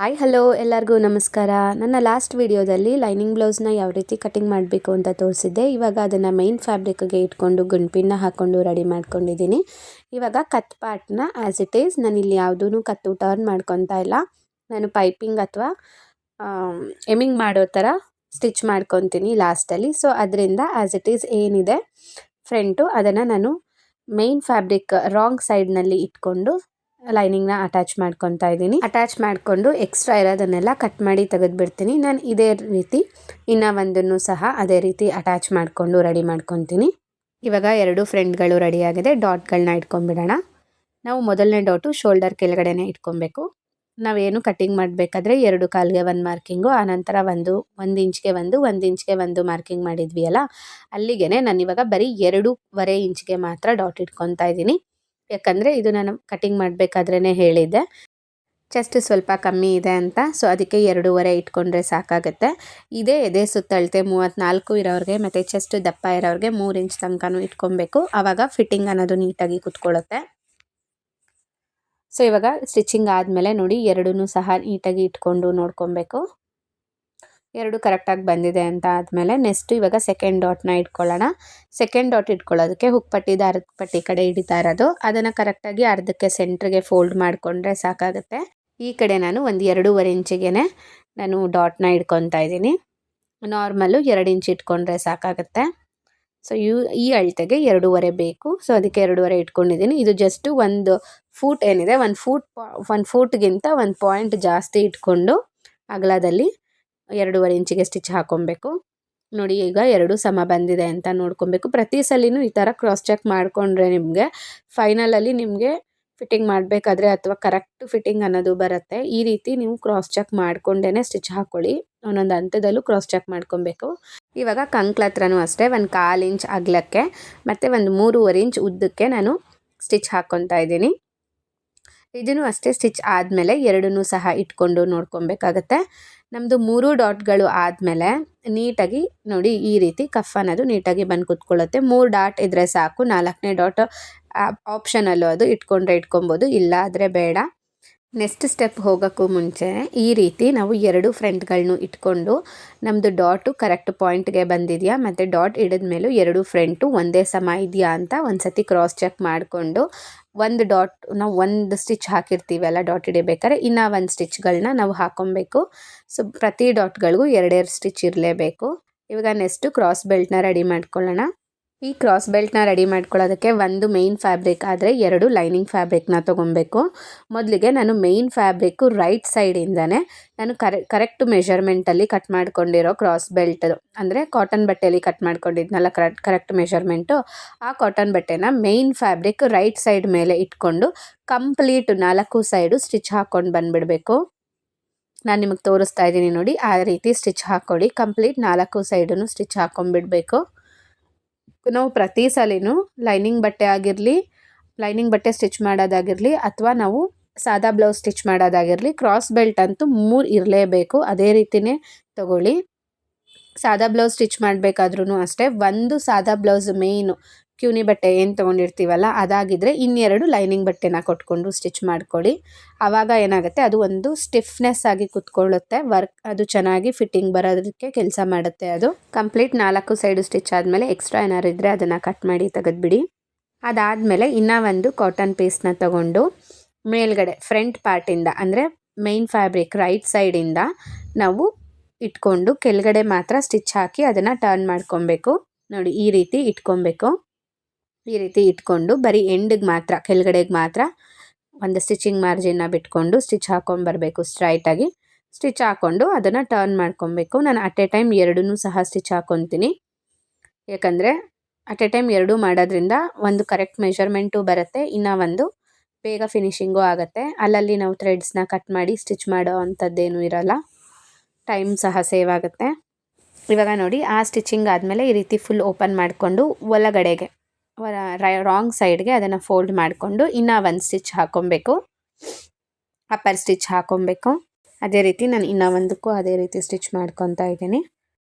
Hi hello ಎಲ್ಲರಿಗೂ ನಮಸ್ಕಾರ. ನನ್ನ ಲಾಸ್ಟ್ ವಿಡಿಯೋದಲ್ಲಿ ಲೈನಿಂಗ್ ಬ್ಲೌಸ್ನ ಯಾವ ರೀತಿ ಕಟಿಂಗ್ ಮಾಡಬೇಕು ಅಂತ ತೋರಿಸಿದ್ದೆ. ಇವಾಗ ಅದನ್ನು ಮೈನ್ ಫ್ಯಾಬ್ರಿಕ್ಗೆ ಇಟ್ಕೊಂಡು ಗುಂಡ್ಪಿನ್ನ ಹಾಕ್ಕೊಂಡು ರೆಡಿ ಮಾಡ್ಕೊಂಡಿದ್ದೀನಿ. ಇವಾಗ ಕತ್ ಪಾರ್ಟ್ನ ಆ್ಯಸ್ ಇಟ್ ಈಸ್ ನಾನು ಇಲ್ಲಿ ಯಾವುದೂ ಕತ್ತು ಟರ್ನ್ ಮಾಡ್ಕೊತಾ ಇಲ್ಲ. ನಾನು ಪೈಪಿಂಗ್ ಅಥವಾ ಎಮಿಂಗ್ ಮಾಡೋ ಥರ ಸ್ಟಿಚ್ ಮಾಡ್ಕೊತೀನಿ ಲಾಸ್ಟಲ್ಲಿ ಸೊ ಅದರಿಂದ ಆ್ಯಸ್ ಇಟ್ ಈಸ್ ಏನಿದೆ ಫ್ರಂಟು ಅದನ್ನು ನಾನು ಮೈನ್ ಫ್ಯಾಬ್ರಿಕ್ ರಾಂಗ್ ಸೈಡ್ನಲ್ಲಿ ಇಟ್ಕೊಂಡು ಲೈನಿಂಗ್ನ ಅಟ್ಯಾಚ್ ಮಾಡ್ಕೊತಾ ಇದ್ದೀನಿ. ಅಟ್ಯಾಚ್ ಮಾಡಿಕೊಂಡು ಎಕ್ಸ್ಟ್ರಾ ಇರೋದನ್ನೆಲ್ಲ ಕಟ್ ಮಾಡಿ ತೆಗೆದುಬಿಡ್ತೀನಿ. ನಾನು ಇದೇ ರೀತಿ ಇನ್ನು ಒಂದನ್ನು ಸಹ ಅದೇ ರೀತಿ ಅಟ್ಯಾಚ್ ಮಾಡಿಕೊಂಡು ರೆಡಿ ಮಾಡ್ಕೊತೀನಿ. ಇವಾಗ ಎರಡು ಫ್ರೆಂಡ್ಗಳು ರೆಡಿಯಾಗಿದೆ ಡಾಟ್ಗಳನ್ನ ಇಟ್ಕೊಂಡ್ಬಿಡೋಣ. ನಾವು ಮೊದಲನೇ ಡಾಟು ಶೋಲ್ಡರ್ ಕೆಳಗಡೆನೆ ಇಟ್ಕೊಬೇಕು. ನಾವೇನು ಕಟ್ಟಿಂಗ್ ಮಾಡಬೇಕಾದ್ರೆ ಎರಡು ಕಾಲಿಗೆ ಒಂದು ಮಾರ್ಕಿಂಗು ಆನಂತರ ಒಂದು ಒಂದು ಇಂಚ್ಗೆ ಒಂದು ಒಂದು ಇಂಚ್ಗೆ ಒಂದು ಮಾರ್ಕಿಂಗ್ ಮಾಡಿದ್ವಿ ಅಲ್ಲ? ಅಲ್ಲಿಗೆ ನಾನು ಇವಾಗ ಬರೀ ಎರಡೂವರೆ ಇಂಚ್ಗೆ ಮಾತ್ರ ಡಾಟ್ ಇಟ್ಕೊತಾ ಇದ್ದೀನಿ. ಯಾಕಂದರೆ ಇದು ನಾನು ಕಟಿಂಗ್ ಮಾಡಬೇಕಾದ್ರೇ ಹೇಳಿದ್ದೆ. ಚೆಸ್ಟ್ ಸ್ವಲ್ಪ ಕಮ್ಮಿ ಇದೆ ಅಂತ ಸೊ ಅದಕ್ಕೆ ಎರಡೂವರೆ ಇಟ್ಕೊಂಡ್ರೆ ಸಾಕಾಗುತ್ತೆ. ಇದೇ ಎದೆ ಸುತ್ತಳತೆ ಮೂವತ್ತ್ನಾಲ್ಕು ಇರೋರಿಗೆ ಮತ್ತು ಚೆಸ್ಟ್ ದಪ್ಪ ಇರೋರಿಗೆ ಮೂರು ಇಂಚ್ ತನಕನೂ ಇಟ್ಕೊಬೇಕು. ಆವಾಗ ಫಿಟ್ಟಿಂಗ್ ಅನ್ನೋದು ನೀಟಾಗಿ ಕುತ್ಕೊಳ್ಳುತ್ತೆ. ಸೊ ಇವಾಗ ಸ್ಟಿಚಿಂಗ್ ಆದಮೇಲೆ ನೋಡಿ ಎರಡೂ ಸಹ ನೀಟಾಗಿ ಇಟ್ಕೊಂಡು ನೋಡ್ಕೊಬೇಕು. ಎರಡು ಕರೆಕ್ಟಾಗಿ ಬಂದಿದೆ ಅಂತ ಆದಮೇಲೆ ನೆಕ್ಸ್ಟ್ ಇವಾಗ ಸೆಕೆಂಡ್ ಡಾಟ್ನ ಇಟ್ಕೊಳ್ಳೋಣ. ಸೆಕೆಂಡ್ ಡಾಟ್ ಇಟ್ಕೊಳ್ಳೋದಕ್ಕೆ ಹುಕ್ ಪಟ್ಟಿ ದಾರದ ಪಟ್ಟಿ ಕಡೆ ಹಿಡಿತಾ ಇರೋದು. ಅದನ್ನು ಕರೆಕ್ಟಾಗಿ ಅರ್ಧಕ್ಕೆ ಸೆಂಟ್ರಿಗೆ ಫೋಲ್ಡ್ ಮಾಡಿಕೊಂಡ್ರೆ ಸಾಕಾಗುತ್ತೆ. ಈ ಕಡೆ ನಾನು ಒಂದು ಎರಡೂವರೆ ಇಂಚಿಗೆ ನಾನು ಡಾಟ್ನ ಇಟ್ಕೊತಾ ಇದ್ದೀನಿ. ನಾರ್ಮಲ್ಲು ಎರಡು ಇಂಚ್ ಇಟ್ಕೊಂಡ್ರೆ ಸಾಕಾಗುತ್ತೆ. ಸೊ ಯು, ಈ ಅಳತೆಗೆ ಎರಡೂವರೆ ಬೇಕು. ಸೊ ಅದಕ್ಕೆ ಎರಡೂವರೆ ಇಟ್ಕೊಂಡಿದ್ದೀನಿ. ಇದು ಜಸ್ಟು ಒಂದು ಫೂಟ್ ಏನಿದೆ ಒಂದು ಫೂಟ್ ಒಂದು ಫೂಟ್ಗಿಂತ ಒಂದು ಪಾಯಿಂಟ್ ಜಾಸ್ತಿ ಇಟ್ಕೊಂಡು ಅಗಲದಲ್ಲಿ ಎರಡೂವರೆ ಇಂಚಿಗೆ ಸ್ಟಿಚ್ ಹಾಕೊಬೇಕು. ನೋಡಿ ಈಗ ಎರಡು ಸಮ ಬಂದಿದೆ ಅಂತ ನೋಡ್ಕೊಬೇಕು. ಪ್ರತಿ ಸಲಿನೂ ಈ ಥರ ಕ್ರಾಸ್ ಚೆಕ್ ಮಾಡಿಕೊಂಡ್ರೆ ನಿಮಗೆ ಫೈನಲಲ್ಲಿ ನಿಮಗೆ ಫಿಟ್ಟಿಂಗ್ ಮಾಡಬೇಕಾದ್ರೆ ಅಥವಾ ಕರೆಕ್ಟ್ ಫಿಟ್ಟಿಂಗ್ ಅನ್ನೋದು ಬರುತ್ತೆ. ಈ ರೀತಿ ನೀವು ಕ್ರಾಸ್ ಚೆಕ್ ಮಾಡಿಕೊಂಡೇ ಸ್ಟಿಚ್ ಹಾಕ್ಕೊಳ್ಳಿ ಒಂದೊಂದು ಹಂತದಲ್ಲೂ ಕ್ರಾಸ್ ಚೆಕ್ ಮಾಡ್ಕೊಬೇಕು. ಇವಾಗ ಕಂಕ್ಲ ಹತ್ರನೂ ಅಷ್ಟೇ, ಒಂದು ಕಾಲು ಇಂಚ್ ಅಗಲಕ್ಕೆ ಮತ್ತು ಒಂದು ಮೂರುವರೆ ಇಂಚ್ ಉದ್ದಕ್ಕೆ ನಾನು ಸ್ಟಿಚ್ ಹಾಕ್ಕೊತಾ ಇದ್ದೀನಿ. ಇದನ್ನು ಅಷ್ಟೇ ಸ್ಟಿಚ್ ಆದಮೇಲೆ ಎರಡನ್ನೂ ಸಹ ಇಟ್ಕೊಂಡು ನೋಡ್ಕೊಬೇಕಾಗತ್ತೆ. ನಮ್ಮದು ಮೂರು ಡಾಟ್ಗಳು ಆದಮೇಲೆ ನೀಟಾಗಿ ನೋಡಿ ಈ ರೀತಿ ಕಫ್ ಅನ್ನೋದು ನೀಟಾಗಿ ಬಂದು ಕುತ್ಕೊಳ್ಳುತ್ತೆ. ಮೂರು ಡಾಟ್ ಇದ್ದರೆ ಸಾಕು, ನಾಲ್ಕನೇ ಡಾಟ್ ಆಪ್ಷನಲ್ಲೂ ಅದು ಇಟ್ಕೊಂಡ್ರೆ ಇಟ್ಕೊಬೋದು ಇಲ್ಲ ಆದರೆ ಬೇಡ. ನೆಕ್ಸ್ಟ್ ಸ್ಟೆಪ್ ಹೋಗೋಕ್ಕೂ ಮುಂಚೆ ಈ ರೀತಿ ನಾವು ಎರಡು ಫ್ರಂಟ್ಗಳನ್ನೂ ಇಟ್ಕೊಂಡು ನಮ್ಮದು ಡಾಟು ಕರೆಕ್ಟ್ ಪಾಯಿಂಟ್ಗೆ ಬಂದಿದೆಯಾ, ಮತ್ತು ಡಾಟ್ ಇಡಿದ ಮೇಲೂ ಎರಡು ಫ್ರಂಟು ಒಂದೇ ಸಮ ಇದೆಯಾ ಅಂತ ಒಂದು ಸತಿ ಕ್ರಾಸ್ ಚೆಕ್ ಮಾಡಿಕೊಂಡು ಒಂದು ಡಾಟ್ ನಾವು ಒಂದು ಸ್ಟಿಚ್ ಹಾಕಿರ್ತೀವಲ್ಲ ಡಾಟ್ ಹಿಡಿಬೇಕಾದ್ರೆ, ಇನ್ನೂ ಒಂದು ಸ್ಟಿಚ್ಗಳನ್ನ ನಾವು ಹಾಕೊಬೇಕು. ಸೊ ಪ್ರತಿ ಡಾಟ್ಗಳಿಗೂ ಎರಡೆರಡು ಸ್ಟಿಚ್ ಇರಲೇಬೇಕು. ಇವಾಗ ನೆಕ್ಸ್ಟು ಕ್ರಾಸ್ ಬೆಲ್ಟ್ನ ರೆಡಿ ಮಾಡ್ಕೊಳ್ಳೋಣ. ಈ ಕ್ರಾಸ್ ಬೆಲ್ಟ್ನ ರೆಡಿ ಮಾಡ್ಕೊಳ್ಳೋದಕ್ಕೆ ಒಂದು ಮೇಯ್ನ್ ಫ್ಯಾಬ್ರಿಕ್ ಆದರೆ ಎರಡು ಲೈನಿಂಗ್ ಫ್ಯಾಬ್ರಿಕ್ನ ತೊಗೊಬೇಕು ಮೊದಲಿಗೆ ನಾನು ಮೇಯ್ನ್ ಫ್ಯಾಬ್ರಿಕ್ಕು ರೈಟ್ ಸೈಡಿಂದನೇ ನಾನು ಕರೆ ಕರೆಕ್ಟ್ ಮೆಷರ್ಮೆಂಟಲ್ಲಿ ಕಟ್ ಮಾಡ್ಕೊಂಡಿರೋ ಕ್ರಾಸ್ ಬೆಲ್ಟ್ ಅಂದರೆ ಕಾಟನ್ ಬಟ್ಟೆಯಲ್ಲಿ ಕಟ್ ಮಾಡ್ಕೊಂಡಿದ್ನಲ್ಲ ಕರೆಕ್ಟ್ ಕರೆಕ್ಟ್ ಮೆಷರ್ಮೆಂಟು ಆ ಕಾಟನ್ ಬಟ್ಟೆನ ಮೇಯ್ನ್ ಫ್ಯಾಬ್ರಿಕ್ ರೈಟ್ ಸೈಡ್ ಮೇಲೆ ಇಟ್ಕೊಂಡು ಕಂಪ್ಲೀಟ್ ನಾಲ್ಕು ಸೈಡು ಸ್ಟಿಚ್ ಹಾಕ್ಕೊಂಡು ಬಂದುಬಿಡಬೇಕು. ನಾನು ನಿಮಗೆ ತೋರಿಸ್ತಾ ಇದ್ದೀನಿ ನೋಡಿ, ಆ ರೀತಿ ಸ್ಟಿಚ್ ಹಾಕ್ಕೊಳ್ಳಿ ಕಂಪ್ಲೀಟ್ ನಾಲ್ಕು ಸೈಡನ್ನು ಸ್ಟಿಚ್ ಹಾಕ್ಕೊಂಡ್ಬಿಡ್ಬೇಕು. ನಾವು ಪ್ರತಿ ಸಲಿನೂ ಲೈನಿಂಗ್ ಬಟ್ಟೆ ಆಗಿರಲಿ, ಲೈನಿಂಗ್ ಬಟ್ಟೆ ಸ್ಟಿಚ್ ಮಾಡೋದಾಗಿರಲಿ ಅಥವಾ ನಾವು ಸಾದಾ ಬ್ಲೌಸ್ ಸ್ಟಿಚ್ ಮಾಡೋದಾಗಿರಲಿ ಕ್ರಾಸ್ ಬೆಲ್ಟ್ ಅಂತೂ ಮೂರು ಇರಲೇಬೇಕು. ಅದೇ ರೀತಿಯೇ ತಗೊಳ್ಳಿ. ಸಾದಾ ಬ್ಲೌಸ್ ಸ್ಟಿಚ್ ಮಾಡಬೇಕಾದ್ರೂ ಅಷ್ಟೇ. ಒಂದು ಸಾದಾ ಬ್ಲೌಸ್ ಮೇಯ್ನು. ಕ್ಯೂನಿ ಬಟ್ಟೆ ಏನು ತೊಗೊಂಡಿರ್ತೀವಲ್ಲ ಅದಾಗಿದ್ದರೆ ಇನ್ನೆರಡು ಲೈನಿಂಗ್ ಬಟ್ಟೆನ ಕೊಟ್ಕೊಂಡು ಸ್ಟಿಚ್ ಮಾಡ್ಕೊಳ್ಳಿ. ಆವಾಗ ಏನಾಗುತ್ತೆ, ಅದು ಒಂದು ಸ್ಟಿಫ್ನೆಸ್ ಆಗಿ ಕುತ್ಕೊಳ್ಳುತ್ತೆ, ವರ್ಕ್ ಅದು ಚೆನ್ನಾಗಿ ಫಿಟ್ಟಿಂಗ್ ಬರೋದಕ್ಕೆ ಕೆಲಸ ಮಾಡುತ್ತೆ ಅದು. ಕಂಪ್ಲೀಟ್ ನಾಲ್ಕು ಸೈಡು ಸ್ಟಿಚ್ ಆದಮೇಲೆ ಎಕ್ಸ್ಟ್ರಾ ಏನಾರು ಇದ್ದರೆ ಅದನ್ನು ಕಟ್ ಮಾಡಿ ತೆಗೆದುಬಿಡಿ. ಅದಾದಮೇಲೆ ಇನ್ನೂ ಒಂದು ಕಾಟನ್ ಪೀಸ್ನ ತಗೊಂಡು ಮೇಲ್ಗಡೆ ಫ್ರಂಟ್ ಪಾರ್ಟಿಂದ, ಅಂದರೆ ಮೈನ್ ಫ್ಯಾಬ್ರಿಕ್ ರೈಟ್ ಸೈಡಿಂದ ನಾವು ಇಟ್ಕೊಂಡು ಕೆಳಗಡೆ ಮಾತ್ರ ಸ್ಟಿಚ್ ಹಾಕಿ ಅದನ್ನು ಟರ್ನ್ ಮಾಡ್ಕೊಬೇಕು. ನೋಡಿ, ಈ ರೀತಿ ಇಟ್ಕೊಬೇಕು. ಈ ರೀತಿ ಇಟ್ಕೊಂಡು ಬರೀ ಎಂಡಿಗೆ ಮಾತ್ರ, ಕೆಳಗಡೆಗೆ ಮಾತ್ರ ಒಂದು ಸ್ಟಿಚಿಂಗ್ ಮಾರ್ಜಿನ್ನ ಬಿಟ್ಕೊಂಡು ಸ್ಟಿಚ್ ಹಾಕೊಂಡು ಬರಬೇಕು ಸ್ಟ್ರೈಟಾಗಿ ಸ್ಟಿಚ್ ಹಾಕ್ಕೊಂಡು ಅದನ್ನು ಟರ್ನ್ ಮಾಡ್ಕೊಬೇಕು. ನಾನು ಅಟ್ ಎ ಟೈಮ್ ಎರಡೂ ಸಹ ಸ್ಟಿಚ್ ಹಾಕ್ಕೊತೀನಿ ಯಾಕಂದರೆ ಅಟ್ ಎ ಟೈಮ್ ಎರಡೂ ಮಾಡೋದ್ರಿಂದ ಒಂದು ಕರೆಕ್ಟ್ ಮೆಷರ್ಮೆಂಟು ಬರುತ್ತೆ, ಇನ್ನು ಒಂದು ಬೇಗ ಫಿನಿಶಿಂಗು ಆಗುತ್ತೆ. ಅಲ್ಲಲ್ಲಿ ನಾವು ಥ್ರೆಡ್ಸ್ನ ಕಟ್ ಮಾಡಿ ಸ್ಟಿಚ್ ಮಾಡೋ ಅಂಥದ್ದೇನೂ ಇರೋಲ್ಲ. ಟೈಮ್ ಸಹ ಸೇವ್ ಆಗುತ್ತೆ. ಇವಾಗ ನೋಡಿ, ಆ ಸ್ಟಿಚಿಂಗ್ ಆದಮೇಲೆ ಈ ರೀತಿ ಫುಲ್ ಓಪನ್ ಮಾಡಿಕೊಂಡು ಒಳಗಡೆಗೆ ರಾಂಗ್ ಸೈಡ್ಗೆ ಅದನ್ನು ಫೋಲ್ಡ್ ಮಾಡಿಕೊಂಡು ಇನ್ನೂ ಒಂದು ಸ್ಟಿಚ್ ಹಾಕ್ಕೊಬೇಕು ಅಪ್ಪರ್ ಸ್ಟಿಚ್ ಹಾಕ್ಕೊಬೇಕು ಅದೇ ರೀತಿ ನಾನು ಇನ್ನೂ ಒಂದಕ್ಕೂ ಅದೇ ರೀತಿ ಸ್ಟಿಚ್ ಮಾಡ್ಕೊತಾ ಇದ್ದೀನಿ.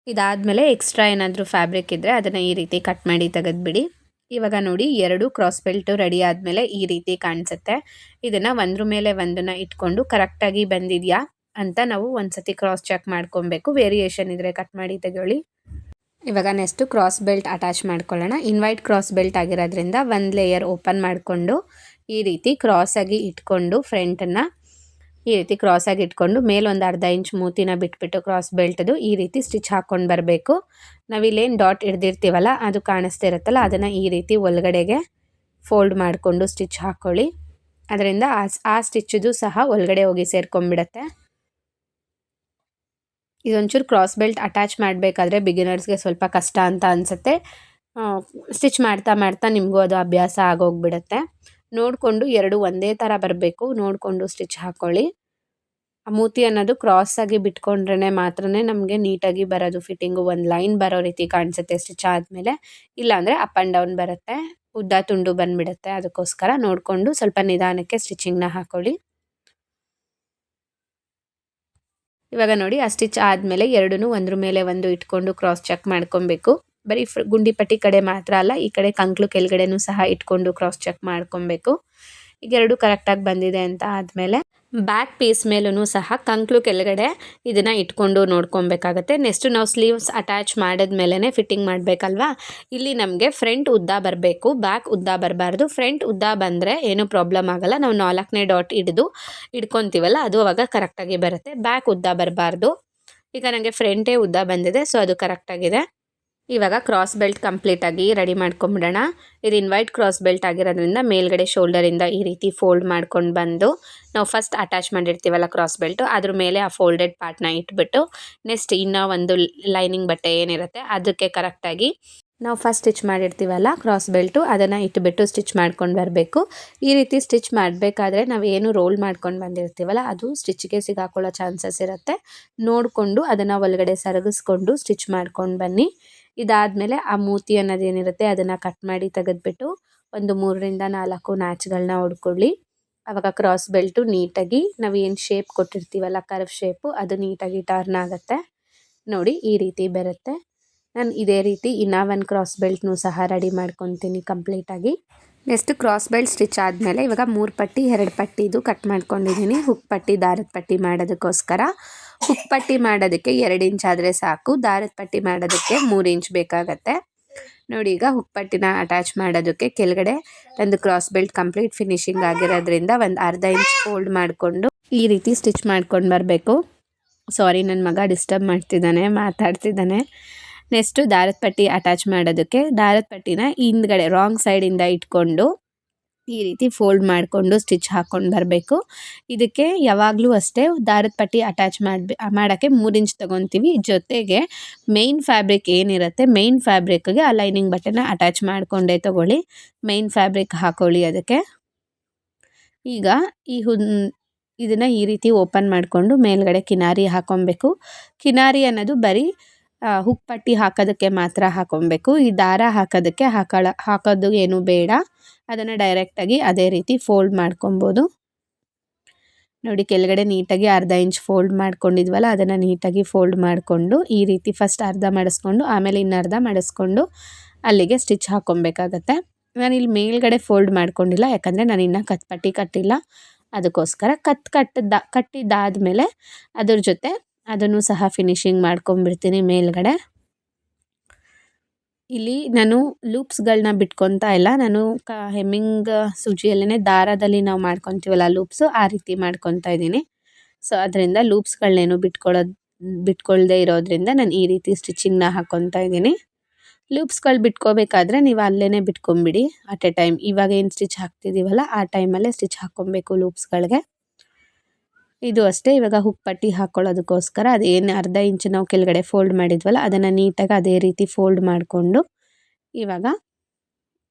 ಇದಾದಮೇಲೆ ಎಕ್ಸ್ಟ್ರಾ ಏನಾದರೂ ಫ್ಯಾಬ್ರಿಕ್ ಇದ್ದರೆ ಅದನ್ನು ಈ ರೀತಿ ಕಟ್ ಮಾಡಿ ತೆಗೆದುಬಿಡಿ. ಇವಾಗ ನೋಡಿ ಎರಡು ಕ್ರಾಸ್ ಬೆಲ್ಟು ರೆಡಿ ಆದಮೇಲೆ ಈ ರೀತಿ ಕಾಣಿಸುತ್ತೆ. ಇದನ್ನು ಒಂದ್ರ ಮೇಲೆ ಒಂದನ್ನು ಇಟ್ಕೊಂಡು ಕರೆಕ್ಟಾಗಿ ಬಂದಿದೆಯಾ ಅಂತ ನಾವು ಒಂದು ಸತಿ ಕ್ರಾಸ್ ಚೆಕ್ ಮಾಡ್ಕೊಬೇಕು. ವೇರಿಯೇಷನ್ ಇದ್ದರೆ ಕಟ್ ಮಾಡಿ ತೆಗೊಳ್ಳಿ ಇವಾಗ ನೆಕ್ಸ್ಟು ಕ್ರಾಸ್ ಬೆಲ್ಟ್ ಅಟ್ಯಾಚ್ ಮಾಡ್ಕೊಳ್ಳೋಣ. ಇನ್ವೈಟ್ ಕ್ರಾಸ್ ಬೆಲ್ಟ್ ಆಗಿರೋದ್ರಿಂದ ಒಂದು ಲೇಯರ್ ಓಪನ್ ಮಾಡಿಕೊಂಡು ಈ ರೀತಿ ಕ್ರಾಸಾಗಿ ಇಟ್ಕೊಂಡು ಫ್ರಂಟನ್ನು ಈ ರೀತಿ ಕ್ರಾಸಾಗಿ ಇಟ್ಕೊಂಡು ಮೇಲೊಂದು ಅರ್ಧ ಇಂಚ್ ಮೂತಿನ ಬಿಟ್ಬಿಟ್ಟು ಕ್ರಾಸ್ ಬೆಲ್ಟದು ಈ ರೀತಿ ಸ್ಟಿಚ್ ಹಾಕ್ಕೊಂಡು ಬರಬೇಕು. ನಾವಿಲ್ಲೇನು ಡಾಟ್ ಹಿಡ್ದಿರ್ತೀವಲ್ಲ, ಅದು ಕಾಣಿಸ್ತಿರತ್ತಲ್ಲ ಅದನ್ನು ಈ ರೀತಿ ಒಳಗಡೆಗೆ ಫೋಲ್ಡ್ ಮಾಡಿಕೊಂಡು ಸ್ಟಿಚ್ ಹಾಕ್ಕೊಳ್ಳಿ ಅದರಿಂದ ಆ ಆ ಸ್ಟಿಚ್ಚದು ಸಹ ಒಳಗಡೆ ಹೋಗಿ ಸೇರ್ಕೊಂಡ್ಬಿಡತ್ತೆ. ಇದೊಂಚೂರು ಕ್ರಾಸ್ ಬೆಲ್ಟ್ ಅಟ್ಯಾಚ್ ಮಾಡಬೇಕಾದ್ರೆ ಬಿಗಿನರ್ಸ್ಗೆ ಸ್ವಲ್ಪ ಕಷ್ಟ ಅಂತ ಅನಿಸುತ್ತೆ. ಸ್ಟಿಚ್ ಮಾಡ್ತಾ ಮಾಡ್ತಾ ನಿಮಗೂ ಅದು ಅಭ್ಯಾಸ ಆಗೋಗ್ಬಿಡುತ್ತೆ. ನೋಡಿಕೊಂಡು ಎರಡು ಒಂದೇ ಥರ ಬರಬೇಕು. ನೋಡಿಕೊಂಡು ಸ್ಟಿಚ್ ಹಾಕ್ಕೊಳ್ಳಿ ಆ ಮೂತಿ ಅನ್ನೋದು ಕ್ರಾಸಾಗಿ ಬಿಟ್ಕೊಂಡ್ರೆ ಮಾತ್ರ ನಮಗೆ ನೀಟಾಗಿ ಬರೋದು. ಫಿಟ್ಟಿಂಗು ಒಂದು ಲೈನ್ ಬರೋ ರೀತಿ ಕಾಣಿಸುತ್ತೆ ಸ್ಟಿಚ್ ಆದಮೇಲೆ. ಇಲ್ಲಾಂದರೆ ಅಪ್ ಆ್ಯಂಡ್ ಡೌನ್ ಬರುತ್ತೆ. ಉದ್ದ ತುಂಡು ಬಂದುಬಿಡುತ್ತೆ. ಅದಕ್ಕೋಸ್ಕರ ನೋಡಿಕೊಂಡು ಸ್ವಲ್ಪ ನಿಧಾನಕ್ಕೆ ಸ್ಟಿಚಿಂಗ್ನ ಹಾಕ್ಕೊಳ್ಳಿ ಇವಾಗ ನೋಡಿ, ಆ ಸ್ಟಿಚ್ ಆದಮೇಲೆ ಎರಡೂ ಒಂದ್ರ ಮೇಲೆ ಒಂದು ಇಟ್ಕೊಂಡು ಕ್ರಾಸ್ ಚೆಕ್ ಮಾಡ್ಕೊಬೇಕು. ಬರೀ ಗುಂಡಿ ಪಟ್ಟಿ ಕಡೆ ಮಾತ್ರ ಅಲ್ಲ, ಈ ಕಡೆ ಕಂಕ್ಲು ಕೆಳಗಡೆನೂ ಸಹ ಇಟ್ಕೊಂಡು ಕ್ರಾಸ್ ಚೆಕ್ ಮಾಡ್ಕೊಬೇಕು. ಈಗ ಎರಡು ಕರೆಕ್ಟಾಗಿ ಬಂದಿದೆ ಅಂತ ಆದಮೇಲೆ ಬ್ಯಾಕ್ ಪೀಸ್ ಮೇಲೂ ಸಹ ಕಂಕ್ಲು ಕೆಳಗಡೆ ಇದನ್ನು ಇಟ್ಕೊಂಡು ನೋಡ್ಕೊಬೇಕಾಗತ್ತೆ. ನೆಕ್ಸ್ಟು ನಾವು ಸ್ಲೀವ್ಸ್ ಅಟ್ಯಾಚ್ ಮಾಡಿದ ಮೇಲೇ ಫಿಟ್ಟಿಂಗ್ ಮಾಡಬೇಕಲ್ವಾ? ಇಲ್ಲಿ ನಮಗೆ ಫ್ರಂಟ್ ಉದ್ದ ಬರಬೇಕು ಬ್ಯಾಕ್ ಉದ್ದ ಬರಬಾರ್ದು. ಫ್ರಂಟ್ ಉದ್ದ ಬಂದರೆ ಏನೂ ಪ್ರಾಬ್ಲಮ್ ಆಗಲ್ಲ. ನಾವು ನಾಲ್ಕನೇ ಡಾಟ್ ಹಿಡಿದು ಇಟ್ಕೊತೀವಲ್ಲ, ಅದು ಅವಾಗ ಕರೆಕ್ಟಾಗಿ ಬರುತ್ತೆ. ಬ್ಯಾಕ್ ಉದ್ದ ಬರಬಾರ್ದು. ಈಗ ನನಗೆ ಫ್ರಂಟೇ ಉದ್ದ ಬಂದಿದೆ ಸೊ ಅದು ಕರೆಕ್ಟಾಗಿದೆ ಇವಾಗ ಕ್ರಾಸ್ ಬೆಲ್ಟ್ ಕಂಪ್ಲೀಟಾಗಿ ರೆಡಿ ಮಾಡ್ಕೊಂಬಿಡೋಣ. ಇದು ಇನ್ವೈಟ್ ಕ್ರಾಸ್ ಬೆಲ್ಟ್ ಆಗಿರೋದ್ರಿಂದ ಮೇಲ್ಗಡೆ ಶೋಲ್ಡರಿಂದ ಈ ರೀತಿ ಫೋಲ್ಡ್ ಮಾಡ್ಕೊಂಡು ಬಂದು, ನಾವು ಫಸ್ಟ್ ಅಟ್ಯಾಚ್ ಮಾಡಿರ್ತೀವಲ್ಲ ಕ್ರಾಸ್ ಬೆಲ್ಟು ಅದ್ರ ಮೇಲೆ ಆ ಫೋಲ್ಡೆಡ್ ಪಾರ್ಟ್ನ ಇಟ್ಬಿಟ್ಟು ನೆಕ್ಸ್ಟ್ ಇನ್ನೂ ಒಂದು ಲೈನಿಂಗ್ ಬಟ್ಟೆ ಏನಿರುತ್ತೆ ಅದಕ್ಕೆ ಕರೆಕ್ಟಾಗಿ ನಾವು ಫಸ್ಟ್ ಸ್ಟಿಚ್ ಮಾಡಿರ್ತೀವಲ್ಲ ಕ್ರಾಸ್ ಬೆಲ್ಟು ಅದನ್ನು ಇಟ್ಬಿಟ್ಟು ಸ್ಟಿಚ್ ಮಾಡ್ಕೊಂಡು ಬರಬೇಕು. ಈ ರೀತಿ ಸ್ಟಿಚ್ ಮಾಡಬೇಕಾದ್ರೆ ನಾವು ಏನು ರೋಲ್ ಮಾಡ್ಕೊಂಡು ಬಂದಿರ್ತೀವಲ್ಲ, ಅದು ಸ್ಟಿಚ್ಗೆ ಸಿಗಾಕೊಳ್ಳೋ ಚಾನ್ಸಸ್ ಇರುತ್ತೆ. ನೋಡಿಕೊಂಡು ಅದನ್ನು ಒಳಗಡೆ ಸರಗಿಸ್ಕೊಂಡು ಸ್ಟಿಚ್ ಮಾಡ್ಕೊಂಡು ಬನ್ನಿ. ಇದಾದಮೇಲೆ ಆ ಮೂತಿ ಅನ್ನೋದೇನಿರುತ್ತೆ ಅದನ್ನು ಕಟ್ ಮಾಡಿ ತೆಗೆದ್ಬಿಟ್ಟು ಒಂದು ಮೂರರಿಂದ ನಾಲ್ಕು ನ್ಯಾಚ್ಗಳನ್ನ ಹೊಡ್ಕೊಳ್ಳಿ ಆವಾಗ ಕ್ರಾಸ್ ಬೆಲ್ಟು ನೀಟಾಗಿ ನಾವು ಶೇಪ್ ಕೊಟ್ಟಿರ್ತೀವಲ್ಲ ಕರ್ವ್ ಶೇಪು ಅದು ನೀಟಾಗಿ ಟರ್ನ್ ಆಗುತ್ತೆ. ನೋಡಿ ಈ ರೀತಿ ಬರುತ್ತೆ. ನಾನು ಇದೇ ರೀತಿ ಇನ್ನೂ ಒಂದು ಕ್ರಾಸ್ ಬೆಲ್ಟ್ನೂ ಸಹ ರೆಡಿ ಮಾಡ್ಕೊತೀನಿ ಕಂಪ್ಲೀಟಾಗಿ ನೆಕ್ಸ್ಟ್ ಕ್ರಾಸ್ ಬೆಲ್ಟ್ ಸ್ಟಿಚ್ ಆದಮೇಲೆ ಇವಾಗ ಮೂರು ಪಟ್ಟಿ, ಎರಡು ಪಟ್ಟಿದು ಕಟ್ ಮಾಡ್ಕೊಂಡಿದ್ದೀನಿ ಹುಕ್ ಪಟ್ಟಿ, ದಾರದ ಪಟ್ಟಿ ಮಾಡೋದಕ್ಕೋಸ್ಕರ. ಹುಕ್ ಪಟ್ಟಿ ಮಾಡೋದಕ್ಕೆ ಎರಡು ಇಂಚ್ ಆದರೆ ಸಾಕು. ದಾರದ ಪಟ್ಟಿ ಮಾಡೋದಕ್ಕೆ ಮೂರು ಇಂಚ್ ಬೇಕಾಗತ್ತೆ. ನೋಡಿ, ಈಗ ಹುಕ್ ಪಟ್ಟಿನ ಅಟ್ಯಾಚ್ ಮಾಡೋದಕ್ಕೆ ಕೆಳಗಡೆ ಒಂದು ಕ್ರಾಸ್ ಬೆಲ್ಟ್ ಕಂಪ್ಲೀಟ್ ಫಿನಿಶಿಂಗ್ ಆಗಿರೋದ್ರಿಂದ ಒಂದು ಅರ್ಧ ಇಂಚ್ ಫೋಲ್ಡ್ ಮಾಡಿಕೊಂಡು ಈ ರೀತಿ ಸ್ಟಿಚ್ ಮಾಡ್ಕೊಂಡು ಬರಬೇಕು. ಸಾರಿ ನನ್ನ ಮಗ ಡಿಸ್ಟರ್ಬ್ ಮಾಡ್ತಿದ್ದಾನೆ, ಮಾತಾಡ್ತಿದ್ದಾನೆ. ನೆಕ್ಸ್ಟು ದಾರದ ಪಟ್ಟಿ ಅಟ್ಯಾಚ್ ಮಾಡೋದಕ್ಕೆ, ದಾರದ ಪಟ್ಟಿನ ಹಿಂದ್ಗಡೆ ರಾಂಗ್ ಸೈಡಿಂದ ಇಟ್ಕೊಂಡು ಈ ರೀತಿ ಫೋಲ್ಡ್ ಮಾಡಿಕೊಂಡು ಸ್ಟಿಚ್ ಹಾಕ್ಕೊಂಡು ಬರಬೇಕು. ಇದಕ್ಕೆ ಯಾವಾಗಲೂ ಅಷ್ಟೇ ದಾರದ ಪಟ್ಟಿ ಅಟ್ಯಾಚ್ ಮಾಡಬೇ, ಮಾಡೋಕ್ಕೆ ಮೂರು ಇಂಚ್ ತೊಗೊತೀವಿ. ಜೊತೆಗೆ ಮೇಯ್ನ್ ಫ್ಯಾಬ್ರಿಕ್ ಏನಿರುತ್ತೆ ಮೇಯ್ನ್ ಫ್ಯಾಬ್ರಿಕ್ಗೆ ಆ ಲೈನಿಂಗ್ ಬಟ್ಟೆನ ಅಟ್ಯಾಚ್ ಮಾಡಿಕೊಂಡೇ ತೊಗೊಳ್ಳಿ. ಮೇಯ್ನ್ ಫ್ಯಾಬ್ರಿಕ್ ಹಾಕೊಳ್ಳಿ ಅದಕ್ಕೆ. ಈಗ ಈ ಹುನ್, ಇದನ್ನು ಈ ರೀತಿ ಓಪನ್ ಮಾಡಿಕೊಂಡು ಮೇಲ್ಗಡೆ ಕಿನಾರಿ ಹಾಕೊಬೇಕು ಕಿನಾರಿ ಅನ್ನೋದು ಬರೀ ಹುಕ್ ಪಟ್ಟಿ ಹಾಕೋದಕ್ಕೆ ಮಾತ್ರ ಹಾಕೊಬೇಕು. ಈ ದಾರ ಹಾಕೋದಕ್ಕೆ ಹಾಕೋಳ, ಹಾಕೋದು ಏನು ಬೇಡ. ಅದನ್ನು ಡೈರೆಕ್ಟಾಗಿ ಅದೇ ರೀತಿ ಫೋಲ್ಡ್ ಮಾಡ್ಕೊಬೋದು. ನೋಡಿ, ಕೆಳಗಡೆ ನೀಟಾಗಿ ಅರ್ಧ ಇಂಚ್ ಫೋಲ್ಡ್ ಮಾಡ್ಕೊಂಡಿದ್ವಲ್ಲ, ಅದನ್ನು ನೀಟಾಗಿ ಫೋಲ್ಡ್ ಮಾಡಿಕೊಂಡು, ಈ ರೀತಿ ಫಸ್ಟ್ ಅರ್ಧ ಮಾಡಿಸ್ಕೊಂಡು, ಆಮೇಲೆ ಇನ್ನು ಅರ್ಧ ಮಾಡಿಸ್ಕೊಂಡು, ಅಲ್ಲಿಗೆ ಸ್ಟಿಚ್ ಹಾಕ್ಕೊಬೇಕಾಗತ್ತೆ ನಾನು ಇಲ್ಲಿ ಮೇಲ್ಗಡೆ ಫೋಲ್ಡ್ ಮಾಡ್ಕೊಂಡಿಲ್ಲ, ಯಾಕಂದರೆ ನಾನು ಇನ್ನೂ ಕತ್ ಪಟ್ಟಿ ಕಟ್ಟಿಲ್ಲ. ಅದಕ್ಕೋಸ್ಕರ ಕತ್ ಕಟ್ಟದ, ಕಟ್ಟಿದ್ದಾದಮೇಲೆ ಅದ್ರ ಜೊತೆ ಅದನ್ನು ಸಹ ಫಿನಿಶಿಂಗ್ ಮಾಡ್ಕೊಂಬಿಡ್ತೀನಿ ಮೇಲ್ಗಡೆ. ಇಲ್ಲಿ ನಾನು ಲೂಪ್ಸ್ಗಳನ್ನ ಬಿಟ್ಕೊತಾ ಇಲ್ಲ. ನಾನು ಕ ಹೆಮ್ಮಿಂಗ್ ಸೂಜಿಯಲ್ಲೇ ದಾರದಲ್ಲಿ ನಾವು ಮಾಡ್ಕೊತೀವಲ್ಲ ಲೂಪ್ಸು ಆ ರೀತಿ ಮಾಡ್ಕೊತಾ ಇದ್ದೀನಿ. ಸೊ ಅದರಿಂದ ಲೂಪ್ಸ್ಗಳನ್ನೇನು ಬಿಟ್ಕೊಳ್ಳೋದು ಬಿಟ್ಕೊಳ್ಳದೆ ಇರೋದ್ರಿಂದ ನಾನು ಈ ರೀತಿ ಸ್ಟಿಚಿಂಗ್ನ ಹಾಕ್ಕೊತಾ ಇದ್ದೀನಿ. ಲೂಪ್ಸ್ಗಳು ಬಿಟ್ಕೋಬೇಕಾದ್ರೆ ನೀವು ಅಲ್ಲೇ ಬಿಟ್ಕೊಂಬಿಡಿ. ಅಟ್ ಎ ಟೈಮ್ ಇವಾಗ ಏನು ಸ್ಟಿಚ್ ಹಾಕ್ತಿದ್ದೀವಲ್ಲ ಆ ಟೈಮಲ್ಲೇ ಸ್ಟಿಚ್ ಹಾಕ್ಕೊಬೇಕು ಲೂಪ್ಸ್ಗಳಿಗೆ ಇದು ಅಷ್ಟೇ, ಇವಾಗ ಹುಕ್ ಪಟ್ಟಿ ಹಾಕ್ಕೊಳ್ಳೋದಕ್ಕೋಸ್ಕರ ಅದೇನು ಅರ್ಧ ಇಂಚು ನಾವು ಕೆಳಗಡೆ ಫೋಲ್ಡ್ ಮಾಡಿದ್ವಲ್ಲ, ಅದನ್ನು ನೀಟಾಗಿ ಅದೇ ರೀತಿ ಫೋಲ್ಡ್ ಮಾಡಿಕೊಂಡು ಇವಾಗ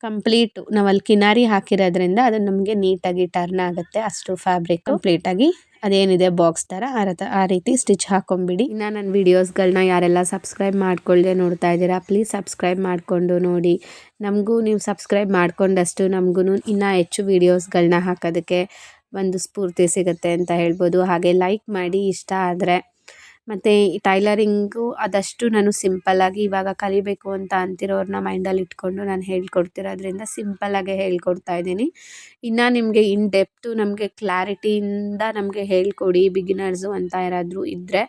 ಕಂಪ್ಲೀಟು ನಾವು ಅಲ್ಲಿ ಕಿನಾರಿ ಹಾಕಿರೋದ್ರಿಂದ ಅದು ನಮಗೆ ನೀಟಾಗಿ ಟರ್ನ್ ಆಗುತ್ತೆ, ಅಷ್ಟು ಫ್ಯಾಬ್ರಿಕ್ ಕಂಪ್ಲೀಟಾಗಿ ಅದೇನಿದೆ ಬಾಕ್ಸ್ ಥರ ಆ ಆ ರೀತಿ ಸ್ಟಿಚ್ ಹಾಕೊಂಬಿಡಿ. ಇನ್ನು ನನ್ನ ವೀಡಿಯೋಸ್ಗಳನ್ನ ಯಾರೆಲ್ಲ ಸಬ್ಸ್ಕ್ರೈಬ್ ಮಾಡ್ಕೊಳ್ಳದೆ ನೋಡ್ತಾ ಇದ್ದೀರಾ ಪ್ಲೀಸ್ ಸಬ್ಸ್ಕ್ರೈಬ್ ಮಾಡಿಕೊಂಡು ನೋಡಿ. ನಮಗೂ ನೀವು ಸಬ್ಸ್ಕ್ರೈಬ್ ಮಾಡಿಕೊಂಡಷ್ಟು ನಮಗೂ ಇನ್ನೂ ಹೆಚ್ಚು ವೀಡಿಯೋಸ್ಗಳನ್ನ ಹಾಕೋದಕ್ಕೆ ಒಂದು ಸ್ಫೂರ್ತಿ ಸಿಗುತ್ತೆ ಅಂತ ಹೇಳ್ಬೋದು. ಹಾಗೆ ಲೈಕ್ ಮಾಡಿ ಇಷ್ಟ ಆದರೆ. ಮತ್ತು ಈ ಟೈಲರಿಂಗು ಆದಷ್ಟು ನಾನು ಸಿಂಪಲ್ಲಾಗಿ ಇವಾಗ ಕಲಿಬೇಕು ಅಂತ ಅಂತಿರೋರನ್ನ ಮೈಂಡಲ್ಲಿ ಇಟ್ಕೊಂಡು ನಾನು ಹೇಳ್ಕೊಡ್ತಿರೋದ್ರಿಂದ ಸಿಂಪಲ್ಲಾಗೆ ಹೇಳ್ಕೊಡ್ತಾ ಇದ್ದೀನಿ. ಇನ್ನು ನಿಮಗೆ ಇನ್ ಡೆಪ್ತು ನಮಗೆ ಕ್ಲಾರಿಟಿಯಿಂದ ನಮಗೆ ಹೇಳ್ಕೊಡಿ ಬಿಗಿನರ್ಸು ಅಂತ ಯಾರಾದರೂ ಇದ್ದರೆ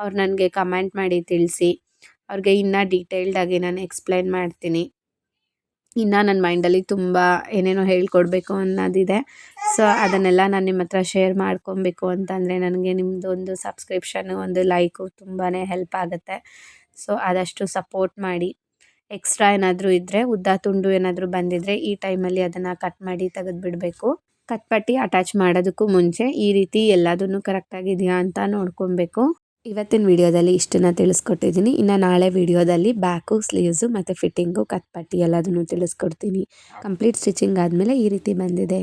ಅವ್ರು ನನಗೆ ಕಮೆಂಟ್ ಮಾಡಿ ತಿಳಿಸಿ. ಅವ್ರಿಗೆ ಇನ್ನೂ ಡೀಟೇಲ್ಡಾಗಿ ನಾನು ಎಕ್ಸ್ಪ್ಲೈನ್ ಮಾಡ್ತೀನಿ. ಇನ್ನು ನನ್ನ ಮೈಂಡಲ್ಲಿ ತುಂಬ ಏನೇನೋ ಹೇಳ್ಕೊಡ್ಬೇಕು ಅನ್ನೋದಿದೆ. ಸೊ ಅದನ್ನೆಲ್ಲ ನಾನು ನಿಮ್ಮ ಹತ್ರ ಶೇರ್ ಮಾಡ್ಕೊಬೇಕು ಅಂತಂದರೆ ನನಗೆ ನಿಮ್ಮದು ಒಂದು ಒಂದು ಲೈಕು ತುಂಬಾ ಹೆಲ್ಪ್ ಆಗುತ್ತೆ. ಸೊ ಆದಷ್ಟು ಸಪೋರ್ಟ್ ಮಾಡಿ. ಎಕ್ಸ್ಟ್ರಾ ಏನಾದರೂ ಇದ್ದರೆ ಉದ್ದ ತುಂಡು ಏನಾದರೂ ಬಂದಿದ್ದರೆ ಈ ಟೈಮಲ್ಲಿ ಅದನ್ನು ಕಟ್ ಮಾಡಿ ತೆಗೆದುಬಿಡಬೇಕು ಕಟ್ ಪಟ್ಟಿ ಅಟ್ಯಾಚ್ ಮಾಡೋದಕ್ಕೂ ಮುಂಚೆ ಈ ರೀತಿ ಎಲ್ಲದನ್ನು ಕರೆಕ್ಟಾಗಿದೆಯಾ ಅಂತ ನೋಡ್ಕೊಬೇಕು. ಇವತ್ತಿನ ವಿಡಿಯೋದಲ್ಲಿ ಇಷ್ಟನ್ನು ತಿಳಿಸ್ಕೊಟ್ಟಿದ್ದೀನಿ. ಇನ್ನು ನಾಳೆ ವಿಡಿಯೋದಲ್ಲಿ ಬ್ಯಾಕು ಸ್ಲೀವ್ಸು ಮತ್ತು ಫಿಟ್ಟಿಂಗು ಕತ್ಪಟ್ಟಿ ಎಲ್ಲದನ್ನು ತಿಳಿಸ್ಕೊಡ್ತೀನಿ. ಕಂಪ್ಲೀಟ್ ಸ್ಟಿಚಿಂಗ್ ಆದಮೇಲೆ ಈ ರೀತಿ ಬಂದಿದೆ.